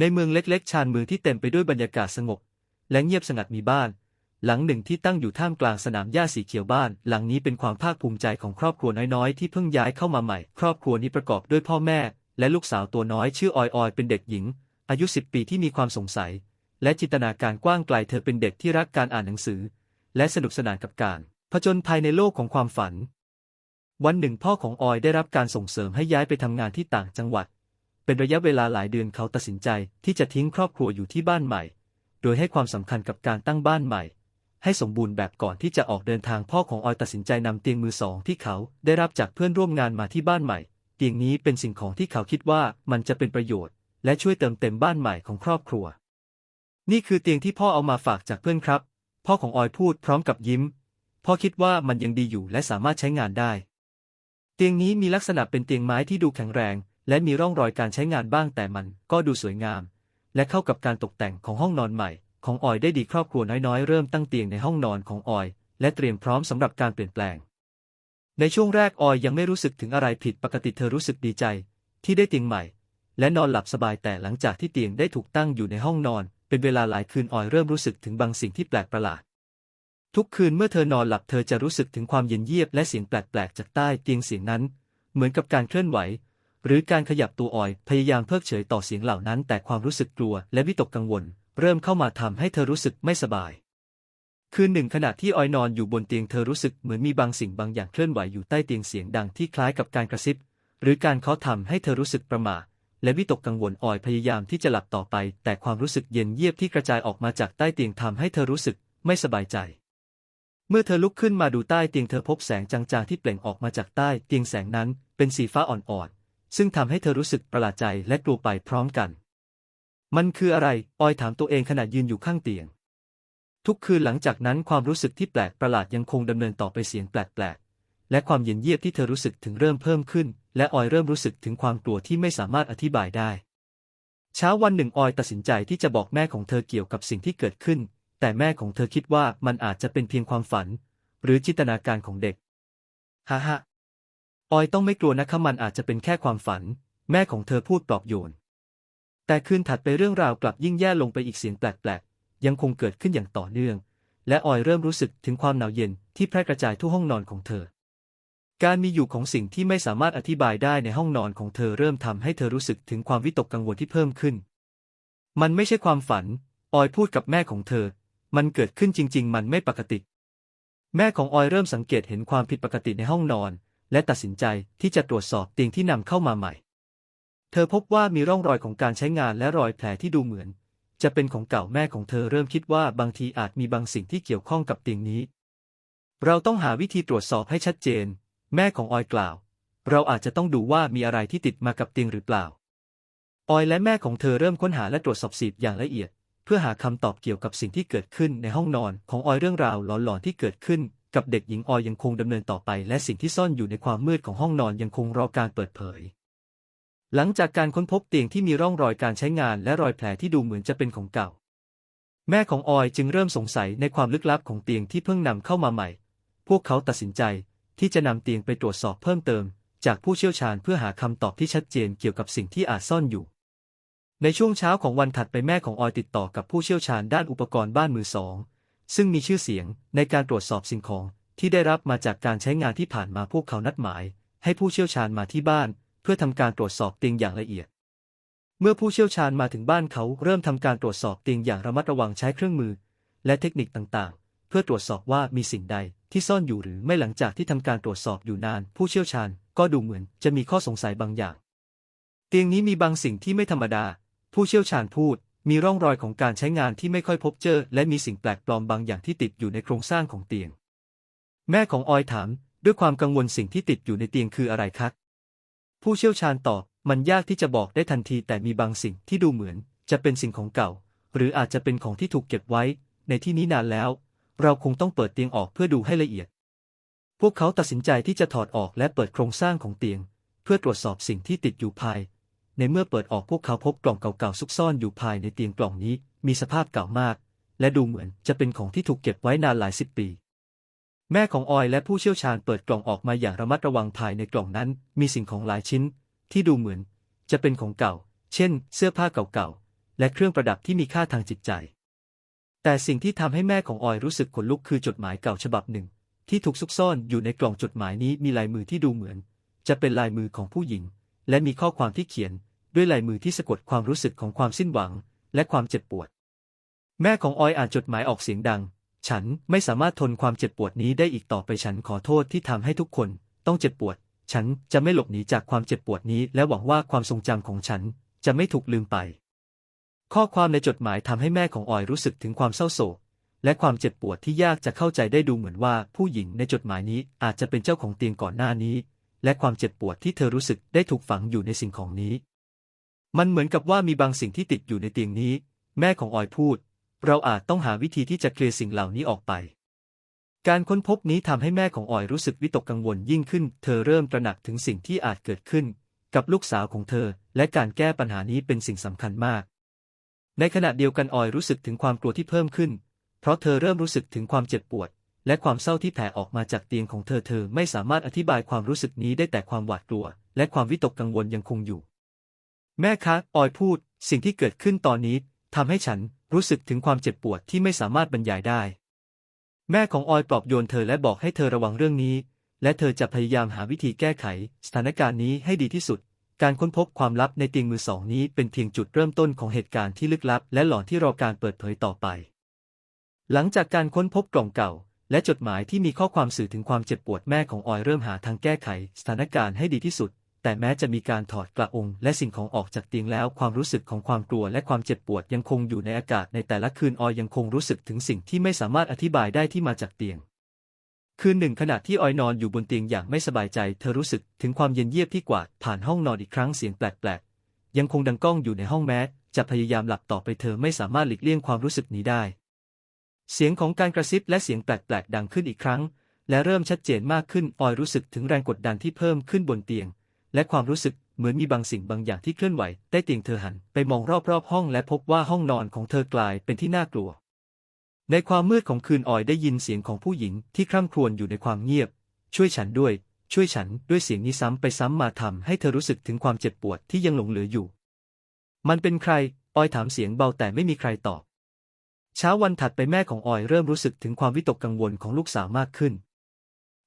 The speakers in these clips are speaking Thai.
ในเมืองเล็กๆ ชานเมืองที่เต็มไปด้วยบรรยากาศสงบ และเงียบสงัดมีบ้าน หลังหนึ่งที่ตั้งอยู่ท่ามกลางสนามหญ้าสีเขียวบ้าน หลังนี้เป็นความภาคภูมิใจของครอบครัวน้อยๆ ที่เพิ่งย้ายเข้ามาใหม่ ครอบครัวนี้ประกอบด้วยพ่อแม่ และลูกสาวตัวน้อยชื่อออยออยเป็นเด็กหญิง อายุ10ปีที่มีความสงสัย และจินตนาการกว้างไกลเธอเป็นเด็กที่รักการอ่านหนังสือ และสนุกสนานกับการ ผจญภัยในโลกของความฝัน วันหนึ่งพ่อของออยได้รับการส่งเสริมให้ย้ายไปทำงานที่ต่างจังหวัด เป็นระยะเวลาหลายเดือนเขาตัดสินใจที่จะทิ้งครอบครัวอยู่ที่บ้านใหม่ โดยให้ความสำคัญกับการตั้งบ้านใหม่ ให้สมบูรณ์แบบก่อนที่จะออกเดินทางพ่อของออยตัดสินใจนำเตียงมือสองที่เขาได้รับจากเพื่อนร่วมงานมาที่บ้านใหม่ เตียงนี้เป็นสิ่งของที่เขาคิดว่ามันจะเป็นประโยชน์ และช่วยเติมเต็มบ้านใหม่ของครอบครัว นี่คือเตียงที่พ่อเอามาฝากจากเพื่อนครับ พ่อของออยพูดพร้อมกับยิ้ม พ่อคิดว่ามันยังดีอยู่และสามารถใช้งานได้ เตียงนี้มีลักษณะเป็นเตียงไม้ที่ดูแข็งแรง และมีร่องรอยการใช้งานบ้างแต่มันก็ดูสวยงาม และเข้ากับการตกแต่งของห้องนอนใหม่ ของออยได้ดีครอบครัวน้อยๆ เริ่มตั้งเตียงในห้องนอนของออย และเตรียมพร้อมสำหรับการเปลี่ยนแปลง ในช่วงแรกออยยังไม่รู้สึกถึงอะไรผิดปกติเธอรู้สึกดีใจ ที่ได้เตียงใหม่ และนอนหลับสบายแต่หลังจากที่เตียงได้ถูกตั้งอยู่ในห้องนอน เป็นเวลาหลายคืนออยเริ่มรู้สึกถึงบางสิ่งที่แปลกประหลาดทุกคืนเมื่อเธอนอนหลับเธอจะรู้สึกถึงความเย็นเยียบและเสียงแปลกๆจากใต้เตียงเสียงนั้น เหมือนกับการเคลื่อนไหว หรือการขยับตัวออย พยายามเพิกเฉยต่อเสียงเหล่านั้น แต่ความรู้สึกกลัวและวิตกกังวล เริ่มเข้ามาทำให้เธอรู้สึกไม่สบาย คืนหนึ่งขณะที่ออยนอนอยู่บนเตียงเธอรู้สึกเหมือนมีบางสิ่งบางอย่างเคลื่อนไหวอยู่ใต้เตียงเสียงดังที่คล้ายกับการกระซิบ หรือการเคาะทำให้เธอรู้สึกประหม่าและวิตกกังวลออยพยายามที่จะหลับต่อไป แต่ความรู้สึกเย็นเยียบที่กระจายออกมาจากใต้เตียงทำให้เธอรู้สึกไม่สบายใจ เมื่อเธอลุกขึ้นมาดูใต้เตียงเธอพบแสงจางๆที่เปล่งออกมาจากใต้เตียงแสงนั้นเป็นสีฟ้าอ่อน ซึ่งทำให้เธอรู้สึกประหลาดใจและกลัวไปพร้อมกัน มันคืออะไร ออยถามตัวเองขณะยืนอยู่ข้างเตียง ทุกคืนหลังจากนั้นความรู้สึกที่แปลกประหลาดยังคงดำเนินต่อไปเสียงแปลกๆ และความเย็นเยียบที่เธอรู้สึกถึงเริ่มเพิ่มขึ้น และออยเริ่มรู้สึกถึงความกลัวที่ไม่สามารถอธิบายได้ เช้าวันหนึ่งออยตัดสินใจที่จะบอกแม่ของเธอเกี่ยวกับสิ่งที่เกิดขึ้น แต่แม่ของเธอคิดว่ามันอาจจะเป็นเพียงความฝัน หรือจินตนาการของเด็กฮ่าฮ่า ออยต้องไม่กลัวนะคะมันอาจจะเป็นแค่ความฝัน แม่ของเธอพูดปลอบโยน แต่คืนถัดไปเรื่องราวกลับยิ่งแย่ลงไปอีกเสียงแปลกๆ ยังคงเกิดขึ้นอย่างต่อเนื่อง และออยเริ่มรู้สึกถึงความหนาวเย็นที่แพร่กระจายทั่วห้องนอนของเธอ การมีอยู่ของสิ่งที่ไม่สามารถอธิบายได้ในห้องนอนของเธอเริ่มทำให้เธอรู้สึกถึงความวิตกกังวลที่เพิ่มขึ้น มันไม่ใช่ความฝัน ออยพูดกับแม่ของเธอ มันเกิดขึ้นจริง ๆ มันไม่ปกติ แม่ของออยเริ่มสังเกตเห็นความผิดปกติในห้องนอน และตัดสินใจที่จะตรวจสอบเตียงที่นำเข้ามาใหม่ เธอพบว่ามีร่องรอยของการใช้งานและรอยแผลที่ดูเหมือน จะเป็นของเก่าแม่ของเธอเริ่มคิดว่าบางทีอาจมีบางสิ่งที่เกี่ยวข้องกับเตียงนี้ เราต้องหาวิธีตรวจสอบให้ชัดเจน แม่ของออยกล่าว เราอาจจะต้องดูว่ามีอะไรที่ติดมากับเตียงหรือเปล่า ออยและแม่ของเธอเริ่มค้นหาและตรวจสอบสีบอย่างละเอียดเพื่อหาคำตอบเกี่ยวกับสิ่งที่เกิดขึ้นในห้องนอนของออยเรื่องราวหลอนๆที่เกิดขึ้น กับเด็กหญิงออยยังคงดำเนินต่อไป และสิ่งที่ซ่อนอยู่ในความมืดของห้องนอนยังคงรอการเปิดเผย หลังจากการค้นพบเตียงที่มีร่องรอยการใช้งานและรอยแผลที่ดูเหมือนจะเป็นของเก่า แม่ของออยจึงเริ่มสงสัยในความลึกลับของเตียงที่เพิ่งนำเข้ามาใหม่ พวกเขาตัดสินใจที่จะนำเตียงไปตรวจสอบเพิ่มเติม จากผู้เชี่ยวชาญเพื่อหาคำตอบที่ชัดเจนเกี่ยวกับสิ่งที่อาจซ่อนอยู่ ในช่วงเช้าของวันถัดไปแม่ของออยติดต่อกับผู้เชี่ยวชาญด้านอุปกรณ์บ้านมือสอง ซึ่งมีชื่อเสียงในการตรวจสอบสิ่งของที่ได้รับมาจากการใช้งานที่ผ่านมาพวกเขานัดหมาย ให้ผู้เชี่ยวชาญมาที่บ้าน เพื่อทำการตรวจสอบเตียงอย่างละเอียด เมื่อผู้เชี่ยวชาญมาถึงบ้านเขาเริ่มทำการตรวจสอบเตียงอย่างระมัดระวังใช้เครื่องมือ และเทคนิคต่างๆ เพื่อตรวจสอบว่ามีสิ่งใดที่ซ่อนอยู่หรือไม่หลังจากที่ทำการตรวจสอบอยู่นาน ผู้เชี่ยวชาญก็ดูเหมือนจะมีข้อสงสัยบางอย่าง เตียงนี้มีบางสิ่งที่ไม่ธรรมดา ผู้เชี่ยวชาญพูด มีร่องรอยของการใช้งานที่ไม่ค่อยพบเจอ และมีสิ่งแปลกปลอมบางอย่างที่ติดอยู่ในโครงสร้างของเตียง แม่ของออยถาม ด้วยความกังวลสิ่งที่ติดอยู่ในเตียงคืออะไรครับผู้เชี่ยวชาญตอบมันยากที่จะบอกได้ทันที แต่มีบางสิ่งที่ดูเหมือน จะเป็นสิ่งของเก่า หรืออาจจะเป็นของที่ถูกเก็บไว้ ในที่นี้นานแล้ว เราคงต้องเปิดเตียงออกเพื่อดูให้ละเอียด พวกเขาตัดสินใจที่จะถอดออกและเปิดโครงสร้างของเตียง เพื่อตรวจสอบสิ่งที่ติดอยู่ภาย ในเมื่อเปิดออกพวกเขาพบกล่องเก่าๆซุกซ่อนอยู่ภายในเตียงกล่องนี้ มีสภาพเก่ามาก และดูเหมือนจะเป็นของที่ถูกเก็บไว้นานหลายสิบปี แม่ของออยและผู้เชี่ยวชาญเปิดกล่องออกมาอย่างระมัดระวังภายในกล่องนั้น มีสิ่งของหลายชิ้น ที่ดูเหมือน จะเป็นของเก่า เช่น เสื้อผ้าเก่าๆและเครื่องประดับที่มีค่าทางจิตใจ แต่สิ่งที่ทำให้แม่ของออยรู้สึกขนลุกคือจดหมายเก่าฉบับหนึ่ง ที่ถูกซุกซ่อนอยู่ในกล่องจดหมายนี้มีลายมือที่ดูเหมือน จะเป็นลายมือของผู้หญิง และมีข้อความที่เขียนด้วยลายมือที่สะกดความรู้สึกของความสิ้นหวัง และความเจ็บปวด แม่ของออยอ่านจดหมายออกเสียงดัง ฉันไม่สามารถทนความเจ็บปวดนี้ได้อีกต่อไปฉันขอโทษที่ทำให้ทุกคนต้องเจ็บปวด ฉันจะไม่หลบหนีจากความเจ็บปวดนี้ และหวังว่าความทรงจำของฉันจะไม่ถูกลืมไป ข้อความในจดหมายทำให้แม่ของออยรู้สึกถึงความเศร้าโศก และความเจ็บปวดที่ยากจะเข้าใจได้ดูเหมือนว่าผู้หญิงในจดหมายนี้อาจจะเป็นเจ้าของเตียงก่อนหน้านี้ และความเจ็บปวดที่เธอรู้สึกได้ถูกฝังอยู่ในสิ่งของนี้ มันเหมือนกับว่ามีบางสิ่งที่ติดอยู่ในเตียงนี้ แม่ของออยพูด เราอาจต้องหาวิธีที่จะเคลียร์สิ่งเหล่านี้ออกไป การค้นพบนี้ทำให้แม่ของออยรู้สึกวิตกกังวลยิ่งขึ้น เธอเริ่มตระหนักถึงสิ่งที่อาจเกิดขึ้น กับลูกสาวของเธอ และการแก้ปัญหานี้เป็นสิ่งสำคัญมาก ในขณะเดียวกันออยรู้สึกถึงความกลัวที่เพิ่มขึ้น เพราะเธอเริ่มรู้สึกถึงความเจ็บปวด และความเศร้าที่แผ่ออกมาจากเตียงของเธอเธอไม่สามารถอธิบายความรู้สึกนี้ได้แต่ความหวาดกลัว และความวิตกกังวลยังคงอยู่ แม่คะออยพูด สิ่งที่เกิดขึ้นตอนนี้ทำให้ฉันรู้สึกถึงความเจ็บปวดที่ไม่สามารถบรรยายได้ แม่ของออยปลอบโยนเธอและบอกให้เธอระวังเรื่องนี้ และเธอจะพยายามหาวิธีแก้ไข สถานการณ์นี้ให้ดีที่สุด การค้นพบความลับในเตียงมือสองนี้เป็นเพียงจุดเริ่มต้นของเหตุการณ์ที่ลึกลับ และหลอนที่รอการเปิดเผยต่อไป หลังจากการค้นพบกล่องเก่า และจดหมายที่มีข้อความสื่อถึงความเจ็บปวดแม่ของออยเริ่มหาทางแก้ไขสถานการณ์ให้ดีที่สุด แต่แม้จะมีการถอดกระองค์และสิ่งของออกจากเตียงแล้วความรู้สึกของความกลัวและความเจ็บปวดยังคงอยู่ในอากาศในแต่ละคืนออยยังคงรู้สึกถึงสิ่งที่ไม่สามารถอธิบายได้ที่มาจากเตียงคืนหนึ่งขณะที่ออยนอนอยู่บนเตียงอย่างไม่สบายใจ เธอรู้สึกถึงความเย็นเยียบที่กวาดผ่านห้องนอนอีกครั้งเสียงแปลกๆ ยังคงดังก้องอยู่ในห้องแม้ จะพยายามหลับต่อไปเธอไม่สามารถหลีกเลี่ยงความรู้สึกนี้ได้ เสียงของการกระซิบและเสียงแปลกๆดังขึ้นอีกครั้ง และเริ่มชัดเจนมากขึ้นออยรู้สึกถึงแรงกดดันที่เพิ่มขึ้นบนเตียง และความรู้สึกเหมือนมีบางสิ่งบางอย่างที่เคลื่อนไหวใต้เตียงเธอหันไปมองรอบๆห้องและพบว่าห้องนอนของเธอกลายเป็นที่น่ากลัว ในความมืดของคืนออยได้ยินเสียงของผู้หญิงที่คร่ำครวญอยู่ในความเงียบ ช่วยฉันด้วย ช่วยฉันด้วยเสียงนี้ซ้ำไปซ้ำมาทำให้เธอรู้สึกถึงความเจ็บปวดที่ยังหลงเหลืออยู่ มันเป็นใครออยถามเสียงเบาแต่ไม่มีใครตอบ เช้าวันถัดไปแม่ของออยเริ่มรู้สึกถึงความวิตกกังวลของลูกสาวมากขึ้น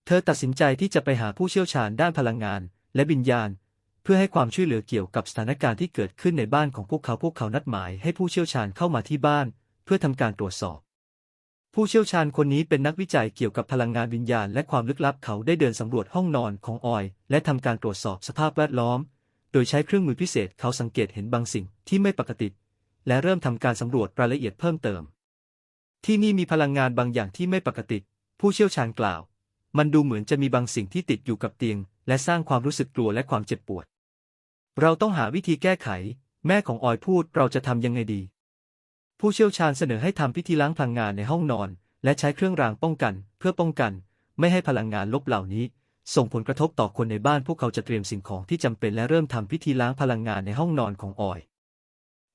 เธอตัดสินใจที่จะไปหาผู้เชี่ยวชาญด้านพลังงาน และวิญญาณ เพื่อให้ความช่วยเหลือเกี่ยวกับสถานการณ์ที่เกิดขึ้นในบ้านของพวกเขาพวกเขานัดหมายให้ผู้เชี่ยวชาญเข้ามาที่บ้าน เพื่อทำการตรวจสอบ ผู้เชี่ยวชาญคนนี้เป็นนักวิจัยเกี่ยวกับพลังงานวิญญาณ และความลึกลับเขาได้เดินสำรวจห้องนอนของออย และทำการตรวจสอบสภาพแวดล้อม โดยใช้เครื่องมือพิเศษเขาสังเกตเห็นบางสิ่งที่ไม่ปกติ และเริ่มทำการสำรวจรายละเอียดเพิ่มเติม ที่นี่มีพลังงานบางอย่างที่ไม่ปกติ ผู้เชี่ยวชาญกล่าว มันดูเหมือนจะมีบางสิ่งที่ติดอยู่กับเตียง และสร้างความรู้สึกกลัวและความเจ็บปวด เราต้องหาวิธีแก้ไข แม่ของออยพูดเราจะทำยังไงดี ผู้เชี่ยวชาญเสนอให้ทำพิธีล้างพลังงานในห้องนอน และใช้เครื่องรางป้องกัน เพื่อป้องกัน ไม่ให้พลังงานลบเหล่านี้ ส่งผลกระทบต่อคนในบ้านพวกเขาจะเตรียมสิ่งของที่จำเป็นและเริ่มทำพิธีล้างพลังงานในห้องนอนของออย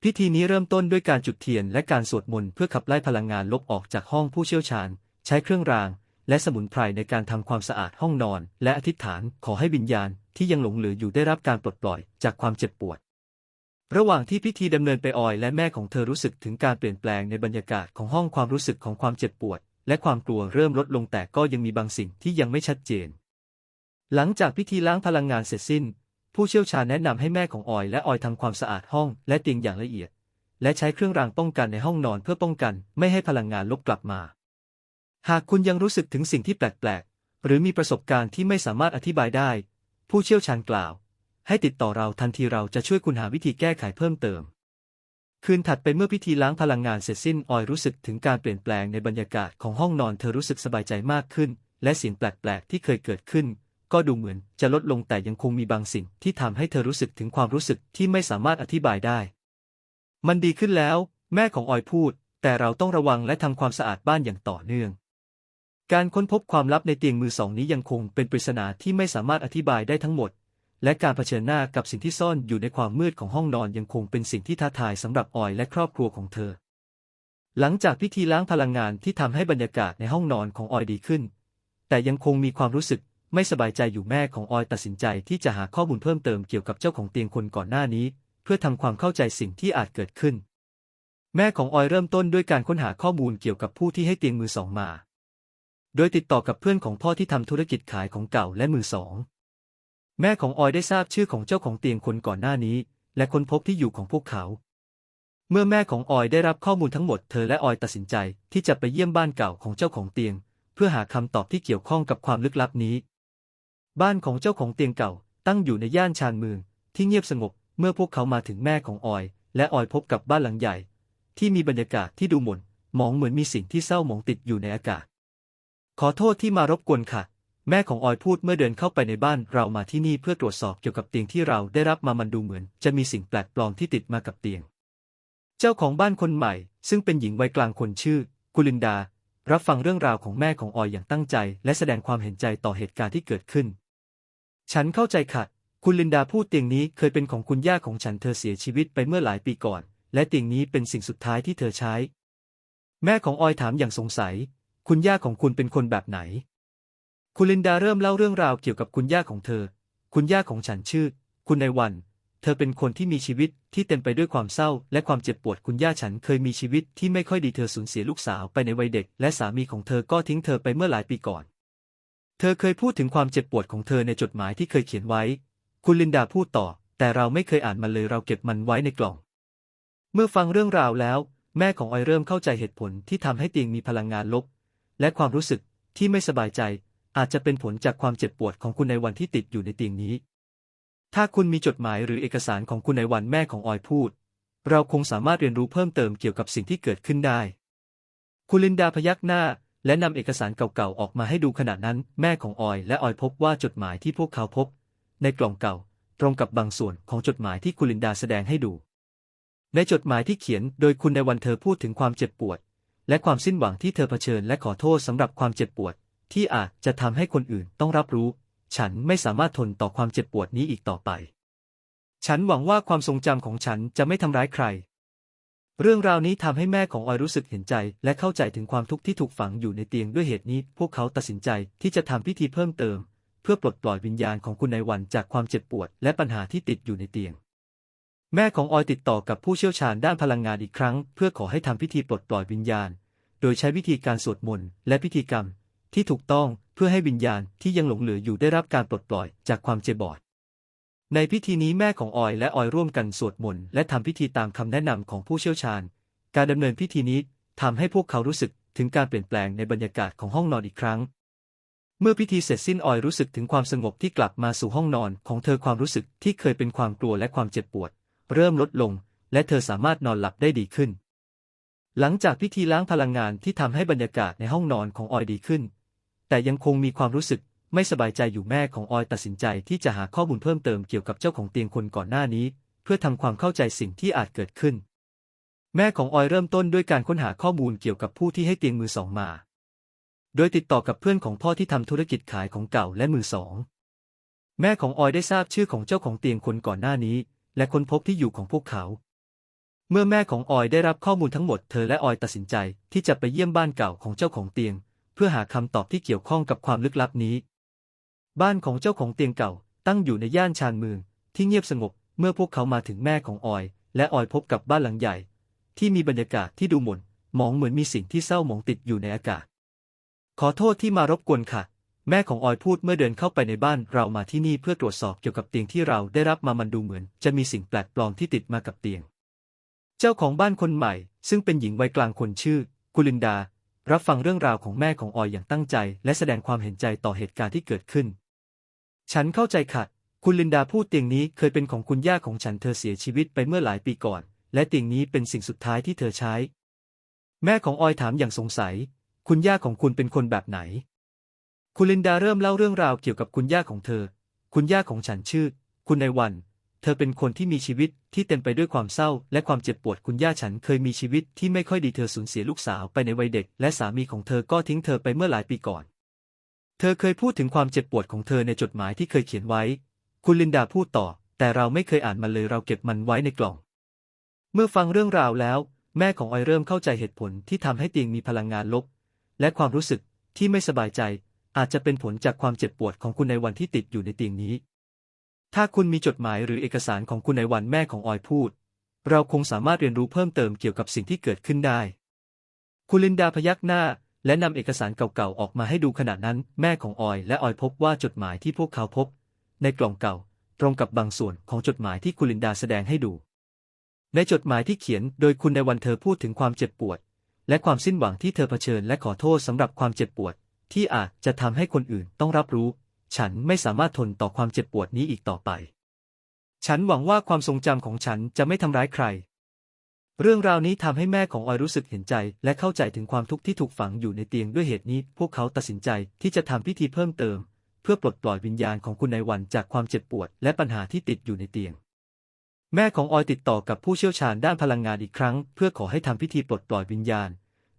พิธีนี้เริ่มต้นด้วยการจุดเทียนและการสวดมนต์เพื่อขับไล่พลังงานลบออกจากห้องผู้เชี่ยวชาญ ใช้เครื่องราง และสมุนไพรในการทำความสะอาดห้องนอน และอธิษฐานขอให้วิญญาณที่ยังหลงเหลืออยู่ได้รับการปลดปล่อยจากความเจ็บปวด ระหว่างที่พิธีดำเนินไปออยและแม่ของเธอรู้สึกถึงการเปลี่ยนแปลงในบรรยากาศของห้องความรู้สึกของความเจ็บปวด และความกลัวเริ่มลดลงแต่ก็ยังมีบางสิ่งที่ยังไม่ชัดเจน หลังจากพิธีล้างพลังงานเสร็จสิ้น ผู้เชี่ยวชาญแนะนำให้แม่ของออยและออยทำความสะอาดห้องและเตียงอย่างละเอียด และใช้เครื่องรางป้องกันในห้องนอนเพื่อป้องกันไม่ให้พลังงานลบกลับมา หากคุณยังรู้สึกถึงสิ่งที่แปลกๆ หรือมีประสบการณ์ที่ไม่สามารถอธิบายได้ ผู้เชี่ยวชาญกล่าว ให้ติดต่อเราทันทีเราจะช่วยคุณหาวิธีแก้ไขเพิ่มเติม คืนถัดไปเมื่อพิธีล้างพลังงานเสร็จสิ้นออยรู้สึกถึงการเปลี่ยนแปลงในบรรยากาศของห้องนอนเธอรู้สึกสบายใจมากขึ้น และเสียงแปลกๆที่เคยเกิดขึ้น ก็ดูเหมือนจะลดลงแต่ยังคงมีบางสิ่งที่ทำให้เธอรู้สึกถึงความรู้สึกที่ไม่สามารถอธิบายได้ มันดีขึ้นแล้ว แม่ของออยพูด แต่เราต้องระวังและทำความสะอาดบ้านอย่างต่อเนื่อง การค้นพบความลับในเตียงมือสองนี้ยังคงเป็นปริศนาที่ไม่สามารถอธิบายได้ทั้งหมด และการเผชิญหน้ากับสิ่งที่ซ่อนอยู่ในความมืดของห้องนอนยังคงเป็นสิ่งที่ท้าทายสำหรับออยและครอบครัวของเธอ หลังจากพิธีล้างพลังงานที่ทำให้บรรยากาศในห้องนอนของออยดีขึ้น แต่ยังคงมีความรู้สึก ไม่สบายใจอยู่แม่ของออยตัดสินใจที่จะหาข้อมูลเพิ่มเติมเกี่ยวกับเจ้าของเตียงคนก่อนหน้านี้ เพื่อทำความเข้าใจสิ่งที่อาจเกิดขึ้น แม่ของออยเริ่มต้นด้วยการค้นหาข้อมูลเกี่ยวกับผู้ที่ให้เตียงมือสองมา โดยติดต่อกับเพื่อนของพ่อที่ทำธุรกิจขายของเก่าและมือสอง แม่ของออยได้ทราบชื่อของเจ้าของเตียงคนก่อนหน้านี้ และค้นพบที่อยู่ของพวกเขา เมื่อแม่ของออยได้รับข้อมูลทั้งหมดเธอและออยตัดสินใจที่จะไปเยี่ยมบ้านเก่าของเจ้าของเตียง เพื่อหาคำตอบที่เกี่ยวข้องกับความลึกลับนี้ บ้านของเจ้าของเตียงเก่า ตั้งอยู่ในย่านชานเมือง ที่เงียบสงบ เมื่อพวกเขามาถึงแม่ของออย และออยพบกับบ้านหลังใหญ่ ที่มีบรรยากาศที่ดูหม่นมองเหมือนมีสิ่งที่เศร้าหมองติดอยู่ในอากาศ ขอโทษที่มารบกวนค่ะ แม่ของออยพูดเมื่อเดินเข้าไปในบ้านเรามาที่นี่เพื่อตรวจสอบเกี่ยวกับเตียงที่เราได้รับมามันดูเหมือน จะมีสิ่งแปลกปลอมที่ติดมากับเตียง เจ้าของบ้านคนใหม่ ซึ่งเป็นหญิงวัยกลางคนชื่อ กุลินดา รับฟังเรื่องราวของแม่ของออยอย่างตั้งใจ และแสดงความเห็นใจต่อเหตุการณ์ที่เกิดขึ้น ฉันเข้าใจค่ะ คุณลินดาพูดเตียงนี้เคยเป็นของคุณย่าของฉันเธอเสียชีวิตไปเมื่อหลายปีก่อน และเตียงนี้เป็นสิ่งสุดท้ายที่เธอใช้ แม่ของออยถามอย่างสงสัย คุณย่าของคุณเป็นคนแบบไหน คุณลินดาเริ่มเล่าเรื่องราวเกี่ยวกับคุณย่าของเธอ คุณย่าของฉันชื่อ คุณในวัน เธอเป็นคนที่มีชีวิตที่เต็มไปด้วยความเศร้า และความเจ็บปวดคุณย่าฉันเคยมีชีวิตที่ไม่ค่อยดีเธอสูญเสียลูกสาวไปในวัยเด็ก และสามีของเธอก็ทิ้งเธอไปเมื่อหลายปีก่อน เธอเคยพูดถึงความเจ็บปวดของเธอในจดหมายที่เคยเขียนไว้ คุณลินดาพูดต่อ แต่เราไม่เคยอ่านมันเลยเราเก็บมันไว้ในกล่อง เมื่อฟังเรื่องราวแล้ว แม่ของออยเริ่มเข้าใจเหตุผลที่ทำให้เตียงมีพลังงานลบ และความรู้สึกที่ไม่สบายใจ อาจจะเป็นผลจากความเจ็บปวดของคุณในวันที่ติดอยู่ในเตียงนี้ ถ้าคุณมีจดหมายหรือเอกสารของคุณในวันแม่ของออยพูด เราคงสามารถเรียนรู้เพิ่มเติมเกี่ยวกับสิ่งที่เกิดขึ้นได้ คุณลินดาพยักหน้า และนำเอกสารเก่าๆออกมาให้ดูขณะนั้น แม่ของออยและออยพบว่าจดหมายที่พวกเขาพบ ในกล่องเก่า ตรงกับบางส่วนของจดหมายที่คุณลินดาแสดงให้ดู ในจดหมายที่เขียนโดยคุณในวันเธอพูดถึงความเจ็บปวด และความสิ้นหวังที่เธอเผชิญและขอโทษสำหรับความเจ็บปวด ที่อาจจะทำให้คนอื่นต้องรับรู้ ฉันไม่สามารถทนต่อความเจ็บปวดนี้อีกต่อไป ฉันหวังว่าความทรงจำของฉันจะไม่ทำร้ายใคร เรื่องราวนี้ทำให้แม่ของออยรู้สึกเห็นใจ และเข้าใจถึงความทุกข์ที่ถูกฝังอยู่ในเตียงด้วยเหตุนี้ พวกเขาตัดสินใจที่จะทำพิธีเพิ่มเติม เพื่อปลดปล่อยวิญญาณของคุณในวันจากความเจ็บปวด และปัญหาที่ติดอยู่ในเตียง แม่ของออยติดต่อกับผู้เชี่ยวชาญด้านพลังงานอีกครั้ง เพื่อขอให้ทำพิธีปลดปล่อยวิญญาณ โดยใช้วิธีการสวดมนต์และพิธีกรรม ที่ถูกต้องเพื่อให้วิญญาณที่ยังหลงเหลืออยู่ได้รับการปลดปล่อยจากความเจ็บบอด ในพิธีนี้แม่ของออยและออยร่วมกันสวดมนต์และทำพิธีตามคำแนะนำของผู้เชี่ยวชาญ การดำเนินพิธีนี้ทำให้พวกเขารู้สึกถึงการเปลี่ยนแปลงในบรรยากาศของห้องนอนอีกครั้ง เมื่อพิธีเสร็จสิ้นออยรู้สึกถึงความสงบที่กลับมาสู่ห้องนอนของเธอความรู้สึกที่เคยเป็นความกลัวและความเจ็บปวด เริ่มลดลง และเธอสามารถนอนหลับได้ดีขึ้น หลังจากพิธีล้างพลังงานที่ทำให้บรรยากาศในห้องนอนของออยดีขึ้น แต่ยังคงมีความรู้สึก ไม่สบายใจอยู่แม่ของออยตัดสินใจที่จะหาข้อมูลเพิ่มเติมเกี่ยวกับเจ้าของเตียงคนก่อนหน้านี้ เพื่อทำความเข้าใจสิ่งที่อาจเกิดขึ้น แม่ของออยเริ่มต้นด้วยการค้นหาข้อมูลเกี่ยวกับผู้ที่ให้เตียงมือสองมา โดยติดต่อกับเพื่อนของพ่อที่ทำธุรกิจขายของเก่าและมือสอง แม่ของออยได้ทราบชื่อของเจ้าของเตียงคนก่อนหน้านี้ และค้นพบที่อยู่ของพวกเขา เมื่อแม่ของออยได้รับข้อมูลทั้งหมดเธอและออยตัดสินใจที่จะไปเยี่ยมบ้านเก่าของเจ้าของเตียง เพื่อหาคำตอบที่เกี่ยวข้องกับความลึกลับนี้ บ้านของเจ้าของเตียงเก่า ตั้งอยู่ในย่านชานเมือง ที่เงียบสงบ เมื่อพวกเขามาถึงแม่ของออย และออยพบกับบ้านหลังใหญ่ ที่มีบรรยากาศที่ดูหม่นมองเหมือนมีสิ่งที่เศร้าหมองติดอยู่ในอากาศ ขอโทษที่มารบกวนค่ะ แม่ของออยพูดเมื่อเดินเข้าไปในบ้านเรามาที่นี่เพื่อตรวจสอบเกี่ยวกับเตียงที่เราได้รับมามันดูเหมือน จะมีสิ่งแปลกปลอมที่ติดมากับเตียง เจ้าของบ้านคนใหม่ ซึ่งเป็นหญิงวัยกลางคนชื่อกุลินดา รับฟังเรื่องราวของแม่ของออยอย่างตั้งใจ และแสดงความเห็นใจต่อเหตุการณ์ที่เกิดขึ้น ฉันเข้าใจค่ะ คุณลินดาพูดเตียงนี้เคยเป็นของคุณย่าของฉันเธอเสียชีวิตไปเมื่อหลายปีก่อน และเตียงนี้เป็นสิ่งสุดท้ายที่เธอใช้ แม่ของออยถามอย่างสงสัย คุณย่าของคุณเป็นคนแบบไหน คุณลินดาเริ่มเล่าเรื่องราวเกี่ยวกับคุณย่าของเธอ คุณย่าของฉันชื่อ คุณในวัน เธอเป็นคนที่มีชีวิตที่เต็มไปด้วยความเศร้า และความเจ็บปวดคุณย่าฉันเคยมีชีวิตที่ไม่ค่อยดีเธอสูญเสียลูกสาวไปในวัยเด็ก และสามีของเธอก็ทิ้งเธอไปเมื่อหลายปีก่อน เธอเคยพูดถึงความเจ็บปวดของเธอในจดหมายที่เคยเขียนไว้ คุณลินดาพูดต่อ แต่เราไม่เคยอ่านมันเลยเราเก็บมันไว้ในกล่อง เมื่อฟังเรื่องราวแล้ว แม่ของออยเริ่มเข้าใจเหตุผลที่ทำให้เตียงมีพลังงานลบ และความรู้สึกที่ไม่สบายใจ อาจจะเป็นผลจากความเจ็บปวดของคุณในวันที่ติดอยู่ในเตียงนี้ ถ้าคุณมีจดหมายหรือเอกสารของคุณในวันแม่ของออยพูด เราคงสามารถเรียนรู้เพิ่มเติมเกี่ยวกับสิ่งที่เกิดขึ้นได้ คุณลินดาพยักหน้า และนำเอกสารเก่าๆออกมาให้ดูขณะนั้น แม่ของออยและออยพบว่าจดหมายที่พวกเขาพบ ในกล่องเก่า ตรงกับบางส่วนของจดหมายที่คุณลินดาแสดงให้ดู ในจดหมายที่เขียนโดยคุณในวันเธอพูดถึงความเจ็บปวด และความสิ้นหวังที่เธอเผชิญและขอโทษสำหรับความเจ็บปวด ที่อาจจะทำให้คนอื่นต้องรับรู้ ฉันไม่สามารถทนต่อความเจ็บปวดนี้อีกต่อไป ฉันหวังว่าความทรงจำของฉันจะไม่ทำร้ายใคร เรื่องราวนี้ทำให้แม่ของออยรู้สึกเห็นใจ และเข้าใจถึงความทุกข์ที่ถูกฝังอยู่ในเตียงด้วยเหตุนี้ พวกเขาตัดสินใจที่จะทำพิธีเพิ่มเติม เพื่อปลดปล่อยวิญญาณของคุณในวันจากความเจ็บปวด และปัญหาที่ติดอยู่ในเตียง แม่ของออยติดต่อกับผู้เชี่ยวชาญด้านพลังงานอีกครั้ง เพื่อขอให้ทำพิธีปลดปล่อยวิญญาณ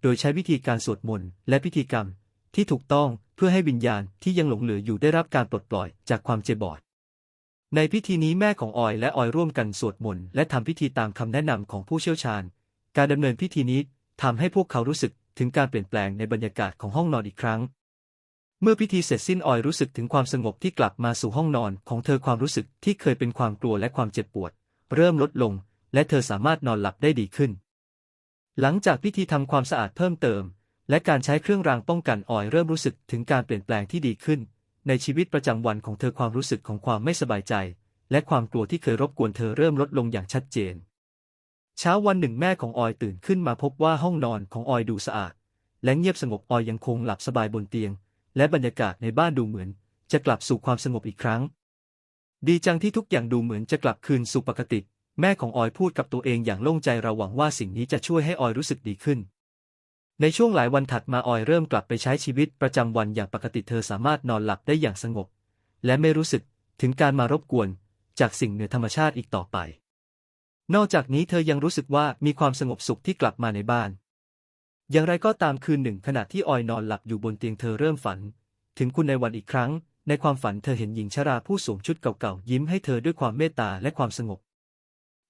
โดยใช้วิธีการสวดมนต์และพิธีกรรม ที่ถูกต้องเพื่อให้วิญญาณที่ยังหลงเหลืออยู่ได้รับการปลดปล่อยจากความเจ็บบอด ในพิธีนี้แม่ของออยและออยร่วมกันสวดมนต์และทำพิธีตามคำแนะนำของผู้เชี่ยวชาญ การดำเนินพิธีนี้ทำให้พวกเขารู้สึกถึงการเปลี่ยนแปลงในบรรยากาศของห้องนอนอีกครั้ง เมื่อพิธีเสร็จสิ้นออยรู้สึกถึงความสงบที่กลับมาสู่ห้องนอนของเธอความรู้สึกที่เคยเป็นความกลัวและความเจ็บปวด เริ่มลดลง และเธอสามารถนอนหลับได้ดีขึ้น หลังจากพิธีทำความสะอาดเพิ่มเติม และการใช้เครื่องรางป้องกันออยเริ่มรู้สึกถึงการเปลี่ยนแปลงที่ดีขึ้น ในชีวิตประจำวันของเธอความรู้สึกของความไม่สบายใจ และความกลัวที่เคยรบกวนเธอเริ่มลดลงอย่างชัดเจน เช้าวันหนึ่งแม่ของออยตื่นขึ้นมาพบว่าห้องนอนของออยดูสะอาด และเงียบสงบออยยังคงหลับสบายบนเตียง และบรรยากาศในบ้านดูเหมือน จะกลับสู่ความสงบอีกครั้ง ดีจังที่ทุกอย่างดูเหมือนจะกลับคืนสู่ปกติ แม่ของออยพูดกับตัวเองอย่างโล่งใจเราหวังว่าสิ่งนี้จะช่วยให้ออยรู้สึกดีขึ้น ในช่วงหลายวันถัดมาออยเริ่มกลับไปใช้ชีวิตประจำวันอย่างปกติเธอสามารถนอนหลับได้อย่างสงบ และไม่รู้สึกถึงการมารบกวน จากสิ่งเหนือธรรมชาติอีกต่อไป นอกจากนี้เธอยังรู้สึกว่ามีความสงบสุขที่กลับมาในบ้าน อย่างไรก็ตามคืนหนึ่งขณะที่ออยนอนหลับอยู่บนเตียงเธอเริ่มฝัน ถึงคุณในวันอีกครั้ง ในความฝันเธอเห็นหญิงชราผู้สวมชุดเก่าๆยิ้มให้เธอด้วยความเมตตาและความสงบ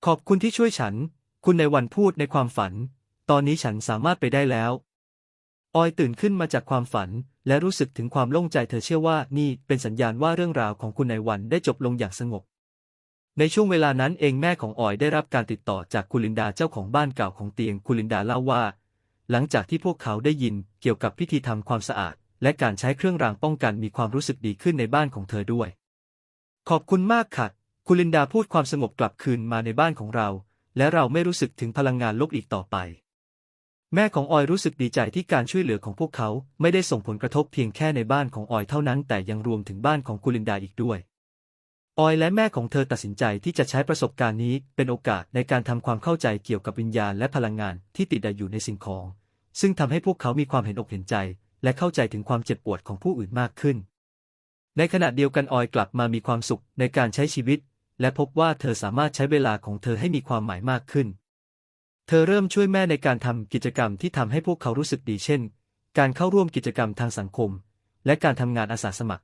ขอบคุณที่ช่วยฉัน คุณในวันพูดในความฝัน ตอนนี้ฉันสามารถไปได้แล้ว ออยตื่นขึ้นมาจากความฝัน และรู้สึกถึงความโล่งใจเธอเชื่อว่านี่เป็นสัญญาณว่าเรื่องราวของคุณในวันได้จบลงอย่างสงบ ในช่วงเวลานั้นเองแม่ของออยได้รับการติดต่อจากคุณลินดาเจ้าของบ้านเก่าของเตียงคุณลินดาเล่าว่า หลังจากที่พวกเขาได้ยินเกี่ยวกับพิธีทำความสะอาด และการใช้เครื่องรางป้องกันมีความรู้สึกดีขึ้นในบ้านของเธอด้วย ขอบคุณมากค่ะคุณลินดาพูดความสงบกลับคืนมาในบ้านของเรา และเราไม่รู้สึกถึงพลังงานลบอีกต่อไป แม่ของออยรู้สึกดีใจที่การช่วยเหลือของพวกเขาไม่ได้ส่งผลกระทบเพียงแค่ในบ้านของออยเท่านั้น แต่ยังรวมถึงบ้านของคุลินดาอีกด้วย ออยและแม่ของเธอตัดสินใจที่จะใช้ประสบการณ์นี้เป็นโอกาสในการทำความเข้าใจเกี่ยวกับวิญญาณและพลังงานที่ติดอยู่ในสิ่งของ ซึ่งทำให้พวกเขามีความเห็นอกเห็นใจ และเข้าใจถึงความเจ็บปวดของผู้อื่นมากขึ้น ในขณะเดียวกันออยกลับมามีความสุขในการใช้ชีวิต และพบว่าเธอสามารถใช้เวลาของเธอให้มีความหมายมากขึ้น เธอเริ่มช่วยแม่ในการทำกิจกรรมที่ทำให้พวกเขารู้สึกดีเช่น การเข้าร่วมกิจกรรมทางสังคม และการทำงานอาสาสมัคร